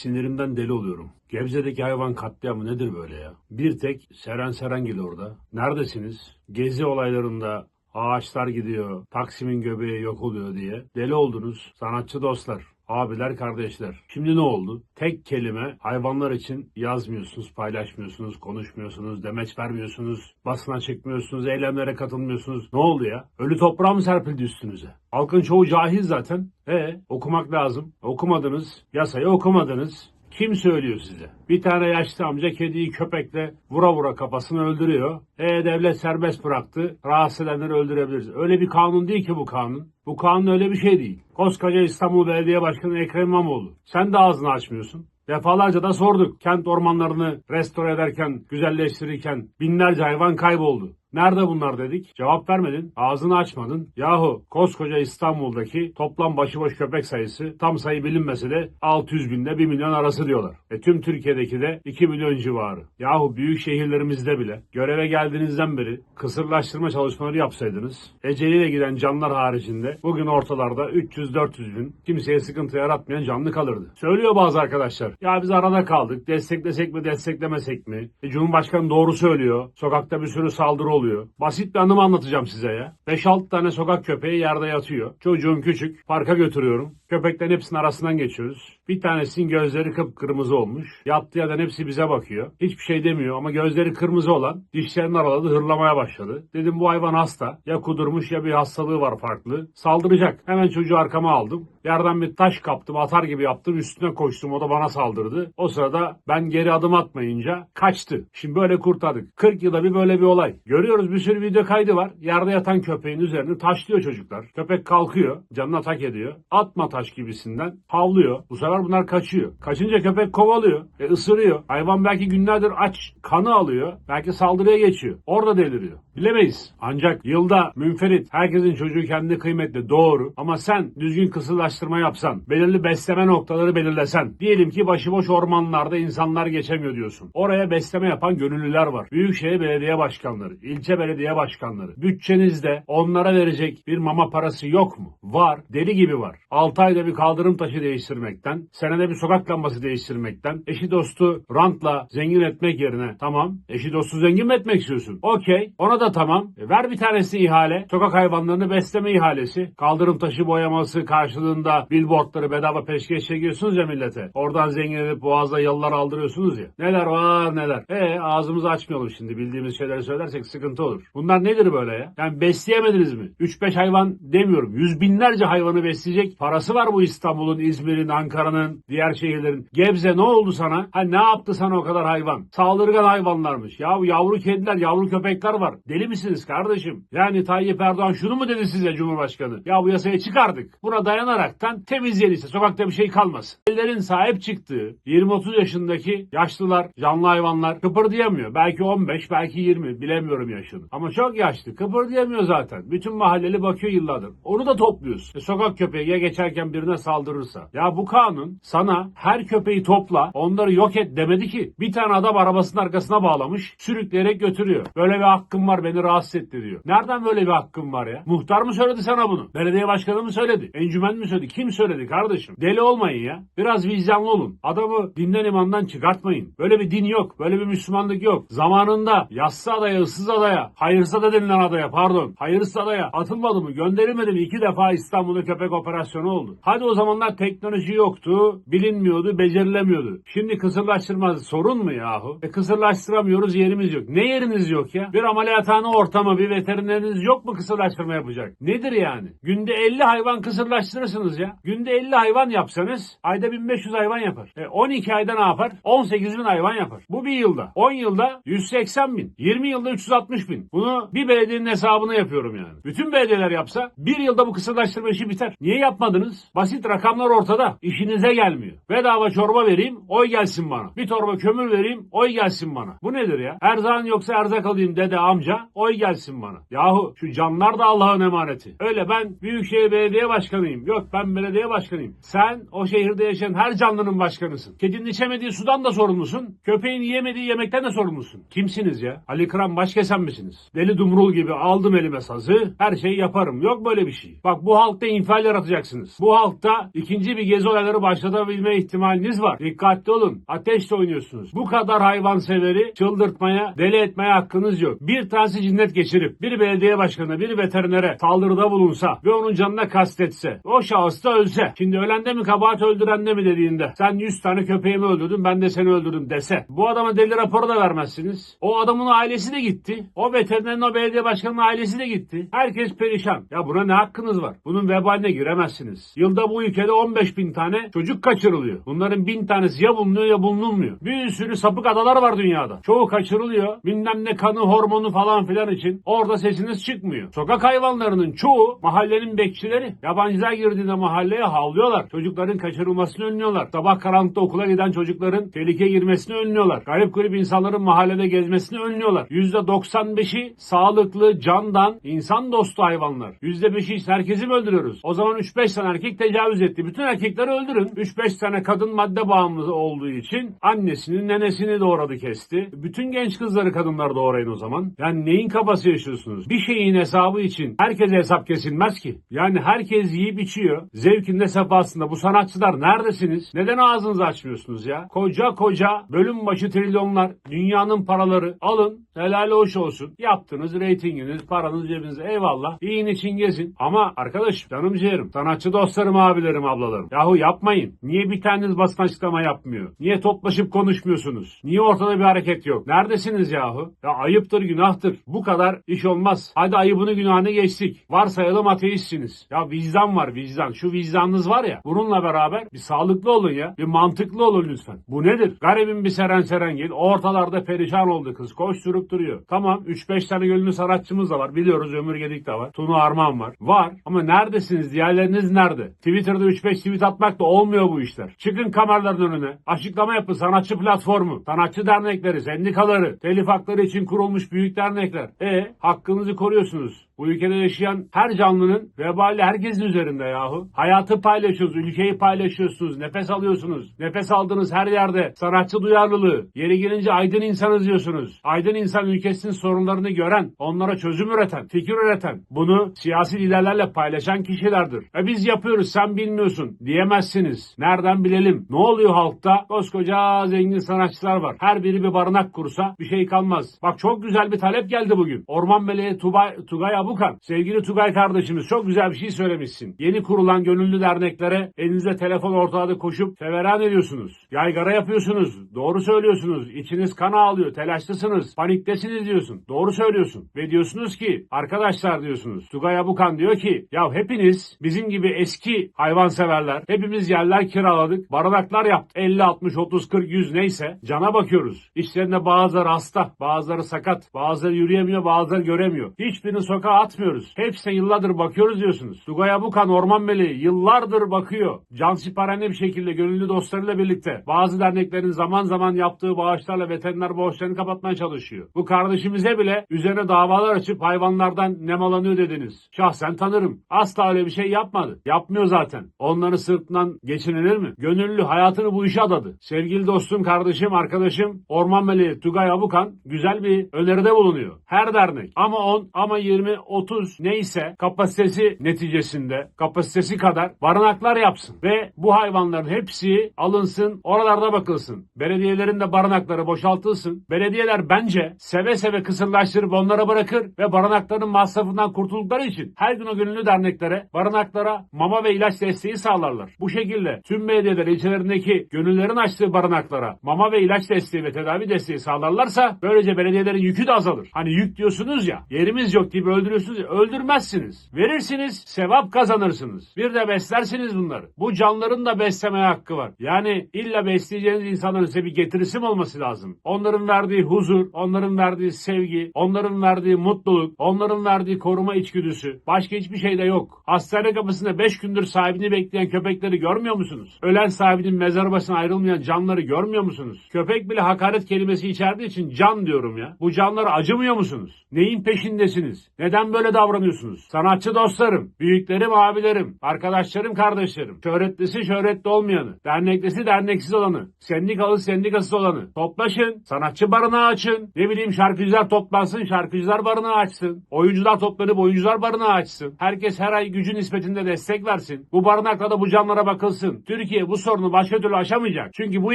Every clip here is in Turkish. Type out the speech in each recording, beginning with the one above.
Sinirimden deli oluyorum. Gebze'deki hayvan katliamı nedir böyle ya? Bir tek Seren Serengil orada. Neredesiniz? Gezi olaylarında ağaçlar gidiyor, Taksim'in göbeği yok oluyor diye. Deli oldunuz sanatçı dostlar. Abiler, kardeşler. Şimdi ne oldu? Tek kelime hayvanlar için yazmıyorsunuz, paylaşmıyorsunuz, konuşmuyorsunuz, demeç vermiyorsunuz, basına çıkmıyorsunuz, eylemlere katılmıyorsunuz. Ne oldu ya? Ölü toprağa mı serpildi üstünüze? Halkın çoğu cahil zaten. E okumak lazım. Okumadınız, yasayı okumadınız. Kim söylüyor size? Bir tane yaşlı amca kediyi köpekle vura vura kafasını öldürüyor. E devlet serbest bıraktı. Rahatsız edenleri öldürebiliriz. Öyle bir kanun değil ki bu kanun. Bu kanun öyle bir şey değil. Koskoca İstanbul Belediye Başkanı Ekrem İmamoğlu. Sen de ağzını açmıyorsun. Defalarca da sorduk. Kent ormanlarını restore ederken, güzelleştirirken binlerce hayvan kayboldu. Nerede bunlar dedik? Cevap vermedin. Ağzını açmadın. Yahu koskoca İstanbul'daki toplam başıboş köpek sayısı tam sayı bilinmese de 600 binle 1 milyon arası diyorlar. E tüm Türkiye'deki de 2 milyon civarı. Yahu büyük şehirlerimizde bile göreve geldiğinizden beri kısırlaştırma çalışmaları yapsaydınız eceliyle giden canlar haricinde bugün ortalarda 300-400 bin kimseye sıkıntı yaratmayan canlı kalırdı. Söylüyor bazı arkadaşlar. Ya biz arada kaldık. Desteklesek mi desteklemesek mi? E, Cumhurbaşkanı doğru söylüyor. Sokakta bir sürü saldırı oluyor. Basit bir anımı anlatacağım size ya. 5-6 tane sokak köpeği yerde yatıyor. Çocuğum küçük. Parka götürüyorum. Köpeklerin hepsinin arasından geçiyoruz. Bir tanesinin gözleri kıpkırmızı olmuş. Yattığı yerden hepsi bize bakıyor. Hiçbir şey demiyor ama gözleri kırmızı olan dişlerini araladı hırlamaya başladı. Dedim bu hayvan hasta. Ya kudurmuş ya bir hastalığı var farklı. Saldıracak. Hemen çocuğu arkama aldım. Yerden bir taş kaptım atar gibi yaptım üstüne koştum o da bana saldırdı. O sırada ben geri adım atmayınca kaçtı. Şimdi böyle kurtardık. 40 yılda bir böyle bir olay. Görüyoruz bir sürü video kaydı var. Yerde yatan köpeğin üzerine taşlıyor çocuklar. Köpek kalkıyor canına tak ediyor. Atma taş gibisinden havlıyor. Bu sefer bunlar kaçıyor. Kaçınca köpek kovalıyor. E ısırıyor. Hayvan belki günlerdir aç kanı alıyor. Belki saldırıya geçiyor. Orada deliriyor. Bilemeyiz. Ancak yılda münferit herkesin çocuğu kendi kıymetli doğru ama sen düzgün kısırlaştırma yapsan, belirli besleme noktaları belirlesen, diyelim ki başıboş ormanlarda insanlar geçemiyor diyorsun. Oraya besleme yapan gönüllüler var. Büyükşehir belediye başkanları, ilçe belediye başkanları. Bütçenizde onlara verecek bir mama parası yok mu? Var. Deli gibi var. 6 ayda bir kaldırım taşı değiştirmekten, senede bir sokak lambası değiştirmekten, eşi dostu rantla zengin etmek yerine tamam eşi dostu zengin mi etmek istiyorsun? Okey. Ona da tamam. E, ver bir tanesi ihale. Sokak hayvanlarını besleme ihalesi. Kaldırım taşı boyaması karşılığında billboardları bedava peşkeş çekiyorsunuz ya millete. Oradan zengin edip boğazda yalılar aldırıyorsunuz ya. Neler var neler. E ağzımızı açmayalım şimdi. Bildiğimiz şeyleri söylersek sıkıntı olur. Bunlar nedir böyle ya? Yani besleyemediniz mi? 3-5 hayvan demiyorum. Yüz binlerce hayvanı besleyecek parası var bu İstanbul'un, İzmir'in, Ankara'nın, diğer şehirlerin. Gebze ne oldu sana? Ha ne yaptı sana o kadar hayvan? Saldırgan hayvanlarmış. Ya yavru kediler, yavru köpekler var. Deli misiniz kardeşim? Yani Tayyip Erdoğan şunu mu dedi size Cumhurbaşkanı? Ya bu yasaya çıkardık. Buna dayanaraktan temizleyin işte. Sokakta bir şey kalmasın. Ellerin sahip çıktığı 20-30 yaşındaki yaşlılar, canlı hayvanlar kıpırdayamıyor. Belki 15, belki 20 bilemiyorum yaşını. Ama çok yaşlı. Kıpırdayamıyor zaten. Bütün mahalleli bakıyor yıllardır. Onu da topluyorsun. E, sokak köpeği ya geçerken birine saldırırsa. Ya bu kanun sana her köpeği topla, onları yok et demedi ki. Bir tane adam arabasının arkasına bağlamış, sürükleyerek götürüyor. Böyle bir hakkım var beni rahatsız etti diyor. Nereden böyle bir hakkım var ya? Muhtar mı söyledi sana bunu? Belediye başkanı mı söyledi? Encümen mi söyledi? Kim söyledi kardeşim? Deli olmayın ya. Biraz vicdanlı olun. Adamı dinden imandan çıkartmayın. Böyle bir din yok. Böyle bir Müslümanlık yok. Zamanında yassı adaya, ıssız adaya, hayırsız da denilen adaya pardon. Hayırsız adaya atılmadı mı? Gönderilmedi mi? İki defa İstanbul'da köpek operasyonu oldu. Hadi o zamanlar teknoloji yoktu. Bilinmiyordu, becerilemiyordu. Şimdi kısırlaştırma sorun mu yahu? E kısırlaştıramıyoruz yerimiz yok. Ne yeriniz yok ya? Bir ameliyathane ortamı, bir veterineriniz yok mu kısırlaştırma yapacak? Nedir yani? Günde 50 hayvan kısırlaştırırsınız ya. Günde 50 hayvan yapsanız ayda 1500 hayvan yapar. E 12 ayda ne yapar? 18 bin hayvan yapar. Bu bir yılda. 10 yılda 180 bin. 20 yılda 360 bin. Bunu bir belediyenin hesabını yapıyorum yani. Bütün belediyeler yapsa bir yılda bu kısırlaştırma işi biter. Niye yapmadınız? Basit rakamlar ortada. İşinize gelmiyor. Bedava çorba vereyim, oy gelsin bana. Bir torba kömür vereyim, oy gelsin bana. Bu nedir ya? Erzağın yoksa erzak alayım dede amca, oy gelsin bana. Yahu şu canlar da Allah'ın emaneti. Öyle ben Büyükşehir Belediye Başkanıyım. Yok ben belediye başkanıyım. Sen o şehirde yaşayan her canlının başkanısın. Kedinin içemediği sudan da sorumlusun. Köpeğin yiyemediği yemekten de sorumlusun. Kimsiniz ya? Ali Kıran başkesen misiniz? Deli dumrul gibi aldım elime sazı. Her şeyi yaparım. Yok böyle bir şey. Bak bu halkta infial yaratacaksınız. Bu Bu halkta ikinci bir gezi olayları başlatabilme ihtimaliniz var. Dikkatli olun. Ateşle oynuyorsunuz. Bu kadar hayvanseveri çıldırtmaya, deli etmeye hakkınız yok. Bir tanesi cinnet geçirip bir belediye başkanına, bir veterinere saldırıda bulunsa ve onun canına kastetse, o şahıs da ölse. Şimdi ölende mi kabahat öldürende mi dediğinde sen 100 tane köpeğimi öldürdün ben de seni öldürdüm dese. Bu adama deli raporu da vermezsiniz. O adamın ailesi de gitti. O veterinerin o belediye başkanının ailesi de gitti. Herkes perişan. Ya buna ne hakkınız var? Bunun vebaline giremezsiniz. Yılda bu ülkede 15 bin tane çocuk kaçırılıyor. Bunların bin tanesi ya bulunuyor ya bulunulmuyor. Bir sürü sapık adalar var dünyada. Çoğu kaçırılıyor. Bilmem ne kanı hormonu falan filan için. Orada sesiniz çıkmıyor. Sokak hayvanlarının çoğu mahallenin bekçileri. Yabancılar girdiğinde mahalleye havlıyorlar. Çocukların kaçırılmasını önlüyorlar. Sabah karanlıkta okula giden çocukların tehlikeye girmesini önlüyorlar. Garip garip insanların mahallede gezmesini önlüyorlar. %95'i sağlıklı, candan, insan dostu hayvanlar. %5'i ise herkesi öldürüyoruz? O zaman 3-5 tane erkek tecavüz etti. Bütün erkekleri öldürün. 3-5 tane kadın madde bağımlısı olduğu için annesini, nenesini doğradı kesti. Bütün genç kızları kadınlar doğrayın o zaman. Yani neyin kafası yaşıyorsunuz? Bir şeyin hesabı için herkese hesap kesilmez ki. Yani herkes yiyip içiyor. Zevkinde sefasında. Bu sanatçılar neredesiniz? Neden ağzınızı açmıyorsunuz ya? Koca koca bölüm başı trilyonlar dünyanın paraları alın helal hoş olsun. Yaptınız reytinginiz paranız cebinize eyvallah. İyin için gezin. Ama arkadaş canım ciğerim sanatçı dostlarım abilerim ablalarım. Yahu yapmayın. Niye bir taneniz basın açıklama yapmıyor? Niye toplaşıp konuşmuyorsunuz? Niye ortada bir hareket yok? Neredesiniz yahu? Ya ayıptır günahtır. Bu kadar iş olmaz. Hadi ayıbını günahını geçtik. Varsayalım ateistsiniz. Ya vicdan var vicdan. Şu vicdanınız var ya. Bununla beraber bir sağlıklı olun ya. Bir mantıklı olun lütfen. Bu nedir? Garibin bir Seren Serengil. Ortalarda perişan oldu kız. Koşturup duruyor. Tamam 3-5 tane gönüllü sanatçımız da var. Biliyoruz Ömür Gedik de var. Tunu Arman var. Var. Ama neredesiniz? Diğerleriniz nerede? Twitter'da 3-5 tweet atmak da olmuyor bu işler. Çıkın kameraların önüne. Açıklama yapın. Sanatçı platformu. Sanatçı dernekleri, sendikaları, telif hakları için kurulmuş büyük dernekler. E hakkınızı koruyorsunuz. Bu ülkede yaşayan her canlının vebali herkesin üzerinde yahu. Hayatı paylaşıyoruz, ülkeyi paylaşıyorsunuz, nefes alıyorsunuz. Nefes aldığınız her yerde sanatçı duyarlılığı, yeri gelince aydın insanız diyorsunuz. Aydın insan ülkesinin sorunlarını gören, onlara çözüm üreten, fikir üreten, bunu siyasi liderlerle paylaşan kişilerdir. E biz yapıyoruz, sen bilmiyorsun diyemezsiniz. Nereden bilelim? Ne oluyor halkta? Koskoca zengin sanatçılar var. Her biri bir barınak kursa bir şey kalmaz. Bak çok güzel bir talep geldi bugün. Orman Meleği Tubay, Tugay Abukan. Sevgili Tugay kardeşimiz çok güzel bir şey söylemişsin. Yeni kurulan gönüllü derneklere elinizde telefon ortağında koşup feveran ediyorsunuz. Yaygara yapıyorsunuz. Doğru söylüyorsunuz. İçiniz kan ağlıyor. Telaşlısınız. Paniktesiniz diyorsun. Doğru söylüyorsun. Ve diyorsunuz ki arkadaşlar diyorsunuz. Tugay Abukan diyor ki ya hepiniz bizim gibi eski hayvanseverler hepimiz yerler kiraladık. Barınaklar yaptık. 50, 60, 30, 40, 100 neyse. Cana bakıyoruz. İşlerinde bazıları hasta, bazıları sakat, bazıları yürüyemiyor, bazıları göremiyor. Hiçbirini sokağa atmıyoruz. Hepsine yıllardır bakıyoruz diyorsunuz. Tugay Abukan Orman Meleği yıllardır bakıyor. Cansiperane bir şekilde gönüllü dostlarıyla birlikte bazı derneklerin zaman zaman yaptığı bağışlarla veteriner borçlarını kapatmaya çalışıyor. Bu kardeşimize bile üzerine davalar açıp hayvanlardan nemalanıyor dediniz. Şahsen tanırım. Asla öyle bir şey yapmadı. Yapmıyor zaten. Onların sırtından geçinilir mi? Gönüllü hayatını bu işe adadı. Sevgili dostum, kardeşim, arkadaşım Orman Meleği Tugay Abukan güzel bir öneride bulunuyor. Her dernek ama 10 ama 20 30 neyse kapasitesi neticesinde kapasitesi kadar barınaklar yapsın ve bu hayvanların hepsi alınsın oralarda bakılsın. Belediyelerin de barınakları boşaltılsın. Belediyeler bence seve seve kısırlaştırıp onlara bırakır ve barınakların masrafından kurtuldukları için her gün o gönüllü derneklere barınaklara mama ve ilaç desteği sağlarlar. Bu şekilde tüm belediyeler ilçelerindeki gönüllerin açtığı barınaklara mama ve ilaç desteği ve tedavi desteği sağlarlarsa böylece belediyelerin yükü de azalır. Hani yük diyorsunuz ya yerimiz yok gibi öldürüyorsunuz ya öldürmezsiniz. Verirsiniz sevap kazanırsınız. Bir de beslersiniz bunları. Bu canların da beslemeye hakkı var. Yani illa besleyeceğiniz insanların size bir getirisi mi olması lazım? Onların verdiği huzur, onların verdiği sevgi, onların verdiği mutluluk, onların verdiği koruma içgüdüsü. Başka hiçbir şey de yok. Hastane kapısında 5 gündür sahibini bekleyen köpekleri görmüyor musunuz? Ölen sahibinin mezar başına ayrılmayan canları görmüyor musunuz? Köpek bile hakaret kelimesi içerdiği için can diyorum ya. Bu canlara acımıyor musunuz? Neyin peşindesiniz? Neden böyle davranıyorsunuz? Sanatçı dostlarım, büyüklerim, abilerim, arkadaşlarım, kardeşlerim, şöhretlisi şöhretli olmayanı, derneklisi derneksiz olanı, sendikalı sendikasız olanı toplaşın, sanatçı barınağı açın, ne bileyim şarkıcılar toplansın, şarkıcılar barınağı açsın, oyuncular toplanıp oyuncular barınağı açsın, herkes her ay gücü nispetinde destek versin. Versin. Bu barınaklarda bu canlara bakılsın. Türkiye bu sorunu başka türlü aşamayacak. Çünkü bu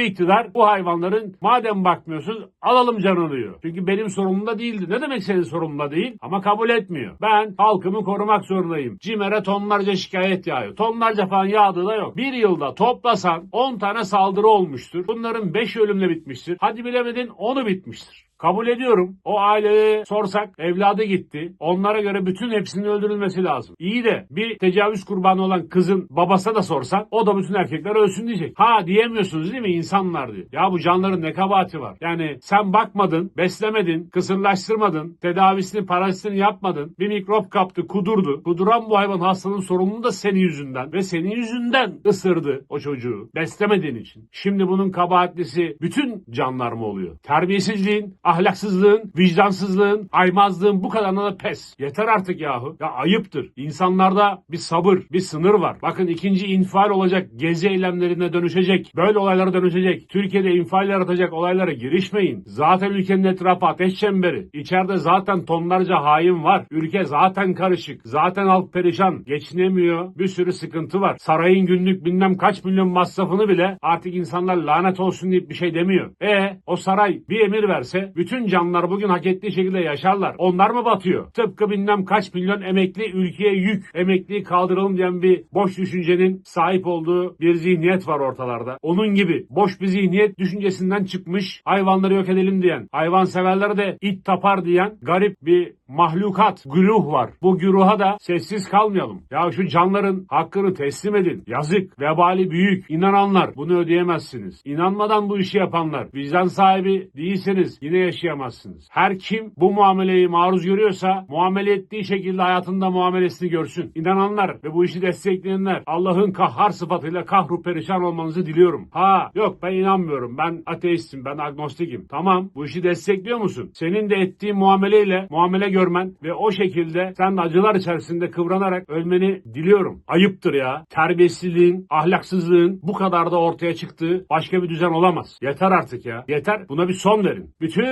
iktidar bu hayvanların madem bakmıyorsunuz alalım canını diyor. Çünkü benim sorumlumda değildi. Ne demek senin sorumlunda değil? Ama kabul etmiyor. Ben halkımı korumak zorundayım. CİMER'e tonlarca şikayet yağıyor. Tonlarca falan yağdığı da yok. Bir yılda toplasan 10 tane saldırı olmuştur. Bunların 5 ölümle bitmiştir. Hadi bilemedin 10'u bitmiştir. Kabul ediyorum. O aileye sorsak evladı gitti. Onlara göre bütün hepsinin öldürülmesi lazım. İyi de bir tecavüz kurbanı olan kızın babasına da sorsak o da bütün erkekler ölsün diyecek. Ha diyemiyorsunuz değil mi insanlar diyor. Ya bu canların ne kabahati var? Yani sen bakmadın, beslemedin, kısırlaştırmadın, tedavisini, parazitini yapmadın. Bir mikrop kaptı, kudurdu. Kuduran bu hayvan hastalığın sorumluluğu da senin yüzünden ve senin yüzünden ısırdı o çocuğu. Beslemediğin için. Şimdi bunun kabahatlisi bütün canlar mı oluyor? Terbiyesizliğin, ahlaksızlığın, vicdansızlığın, aymazlığın bu kadarına da pes. Yeter artık yahu. Ya ayıptır. İnsanlarda bir sabır, bir sınır var. Bakın ikinci infial olacak, gezi eylemlerine dönüşecek, böyle olaylara dönüşecek. Türkiye'de infial yaratacak olaylara girişmeyin. Zaten ülkenin etrafı ateş çemberi. İçeride zaten tonlarca hain var. Ülke zaten karışık. Zaten halk perişan. Geçinemiyor. Bir sürü sıkıntı var. Sarayın günlük bilmem kaç milyon masrafını bile artık insanlar lanet olsun deyip bir şey demiyor. E o saray bir emir verse bütün canlılar bugün hak ettiği şekilde yaşarlar. Onlar mı batıyor? Tıpkı bilmem kaç milyon emekli ülkeye yük, emekliyi kaldıralım diyen bir boş düşüncenin sahip olduğu bir zihniyet var ortalarda. Onun gibi boş bir zihniyet düşüncesinden çıkmış hayvanları yok edelim diyen, hayvanseverlere de it tapar diyen garip bir mahlukat, güruh var. Bu güruha da sessiz kalmayalım. Ya şu canların hakkını teslim edin. Yazık, vebali büyük. İnananlar bunu ödeyemezsiniz. İnanmadan bu işi yapanlar, vicdan sahibi değilseniz yine yaşayamazsınız. Her kim bu muameleyi maruz görüyorsa muamele ettiği şekilde hayatında muamelesini görsün. İnananlar ve bu işi destekleyenler Allah'ın kahhar sıfatıyla kahru perişan olmanızı diliyorum. Ha yok ben inanmıyorum. Ben ateistim. Ben agnostikim. Tamam bu işi destekliyor musun? Senin de ettiğin muameleyle muamele görmen ve o şekilde sen acılar içerisinde kıvranarak ölmeni diliyorum. Ayıptır ya. Terbiyesizliğin, ahlaksızlığın bu kadar da ortaya çıktığı başka bir düzen olamaz. Yeter artık ya. Yeter. Buna bir son verin. Bütün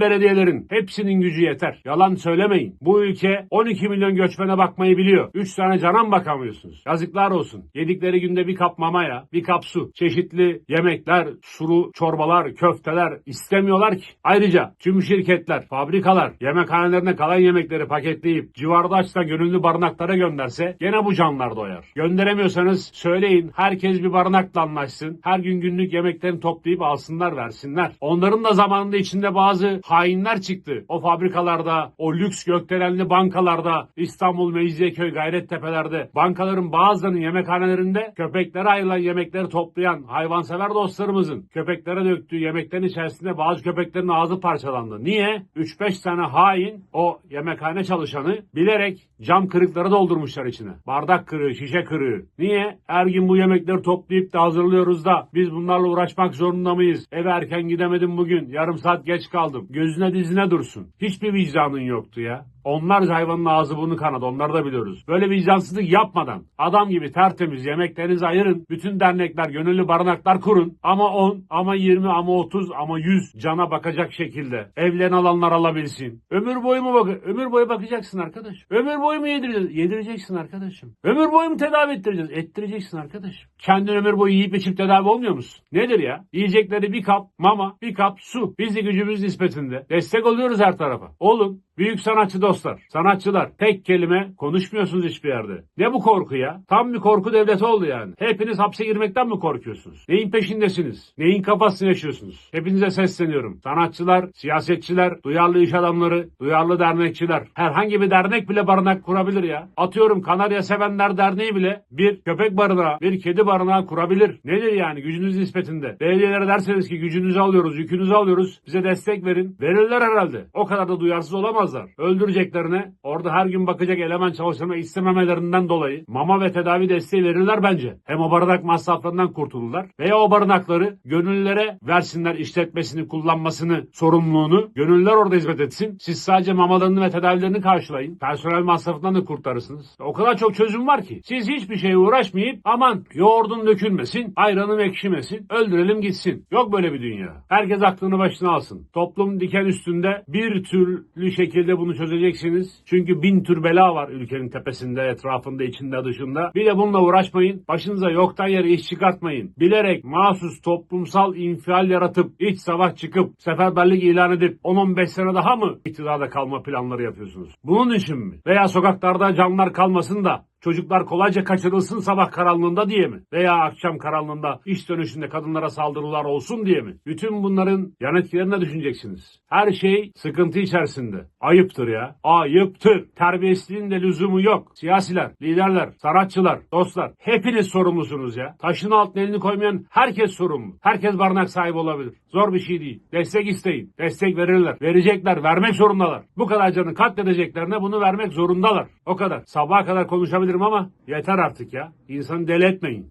belediyelerin hepsinin gücü yeter. Yalan söylemeyin. Bu ülke 12 milyon göçmene bakmayı biliyor. 3 tane cana mı bakamıyorsunuz? Yazıklar olsun. Yedikleri günde bir kap mamaya, bir kap su, çeşitli yemekler, sulu çorbalar, köfteler istemiyorlar ki. Ayrıca tüm şirketler, fabrikalar, yemekhanelerine kalan yemekleri paketleyip civarda açta gönüllü barınaklara gönderse gene bu canlar doyar. Gönderemiyorsanız söyleyin herkes bir barınakla anlaşsın. Her gün günlük yemeklerini toplayıp alsınlar versinler. Onların da zamanında içinde bazı hainler çıktı. O fabrikalarda, o lüks gökdelenli bankalarda, İstanbul, Mecidiyeköy, Gayrettepe'lerde, bankaların bazılarının yemekhanelerinde köpeklere ayrılan yemekleri toplayan hayvansever dostlarımızın köpeklere döktüğü yemeklerin içerisinde bazı köpeklerin ağzı parçalandı. Niye? 3-5 tane hain o yemekhane çalışanı bilerek cam kırıkları doldurmuşlar içine. Bardak kırığı, şişe kırığı. Niye? Her gün bu yemekleri toplayıp da hazırlıyoruz da biz bunlarla uğraşmak zorunda mıyız? Eve erken gidemedim bugün. Yarım saat geç kaldım. Gözüne dizine dursun. Hiçbir vicdanın yoktu ya. Onlar hayvanın ağzı burnu kanadı. Onları da biliyoruz. Böyle vicdansızlık yapmadan adam gibi tertemiz yemeklerinizi ayırın. Bütün dernekler, gönüllü barınaklar kurun. Ama 10, ama 20, ama 30, ama 100 cana bakacak şekilde. Evlerini alanlar alabilsin. Ömür boyu mu bak Ömür boyu bakacaksın arkadaş. Ömür boyu mu yedireceğiz? Yedireceksin arkadaşım. Ömür boyu mu tedavi ettireceğiz? Ettireceksin arkadaşım. Kendin ömür boyu yiyip içip tedavi olmuyor musun? Nedir ya? Yiyecekleri bir kap mama, bir kap su. Biz de gücümüz nispetinde. Destek oluyoruz her tarafa. Olun. Büyük sanatçı dostlar, sanatçılar tek kelime konuşmuyorsunuz hiçbir yerde. Ne bu korku ya? Tam bir korku devleti oldu yani. Hepiniz hapse girmekten mi korkuyorsunuz? Neyin peşindesiniz? Neyin kafasını yaşıyorsunuz? Hepinize sesleniyorum. Sanatçılar, siyasetçiler, duyarlı iş adamları, duyarlı dernekçiler. Herhangi bir dernek bile barınak kurabilir ya. Atıyorum Kanarya Sevenler Derneği bile bir köpek barınağı, bir kedi barınağı kurabilir. Nedir yani gücünüz nispetinde? Belediyelere derseniz ki gücünüzü alıyoruz, yükünüzü alıyoruz. Bize destek verin. Verirler herhalde. O kadar da duyarsız olamazlar. Öldüreceklerine orada her gün bakacak eleman çalıştırma istememelerinden dolayı mama ve tedavi desteği verirler bence. Hem o barınak masraflarından kurtulurlar veya o barınakları gönüllülere versinler işletmesini, kullanmasını, sorumluluğunu. Gönüllüler orada hizmet etsin. Siz sadece mamalarını ve tedavilerini karşılayın. Personel masrafından da kurtarırsınız. O kadar çok çözüm var ki. Siz hiçbir şeye uğraşmayıp aman yoğurdun dökülmesin, ayranım ekşimesin, öldürelim gitsin. Yok böyle bir dünya. Herkes aklını başına alsın. Toplum diken üstünde bir türlü şekilde şekilde bunu çözeceksiniz. Çünkü bin tür bela var ülkenin tepesinde, etrafında, içinde, dışında. Bir de bununla uğraşmayın. Başınıza yoktan yere iş çıkartmayın. Bilerek mahsus toplumsal infial yaratıp, iç savaş çıkıp, seferberlik ilan edip 10-15 sene daha mı iktidarda kalma planları yapıyorsunuz? Bunun için mi? Veya sokaklarda canlar kalmasın da Çocuklar kolayca kaçırılsın sabah karanlığında diye mi? Veya akşam karanlığında iş dönüşünde kadınlara saldırılar olsun diye mi? Bütün bunların yan etkilerini de düşüneceksiniz. Her şey sıkıntı içerisinde. Ayıptır ya. Ayıptır. Terbiyesizliğin de lüzumu yok. Siyasiler, liderler, sanatçılar, dostlar hepiniz sorumlusunuz ya. Taşın altına elini koymayan herkes sorumlu. Herkes barınak sahibi olabilir. Zor bir şey değil. Destek isteyin. Destek verirler. Verecekler. Vermek zorundalar. Bu kadar canı katledeceklerine bunu vermek zorundalar. O kadar. Sabaha kadar konuşabilirim ama yeter artık ya. İnsanı deli.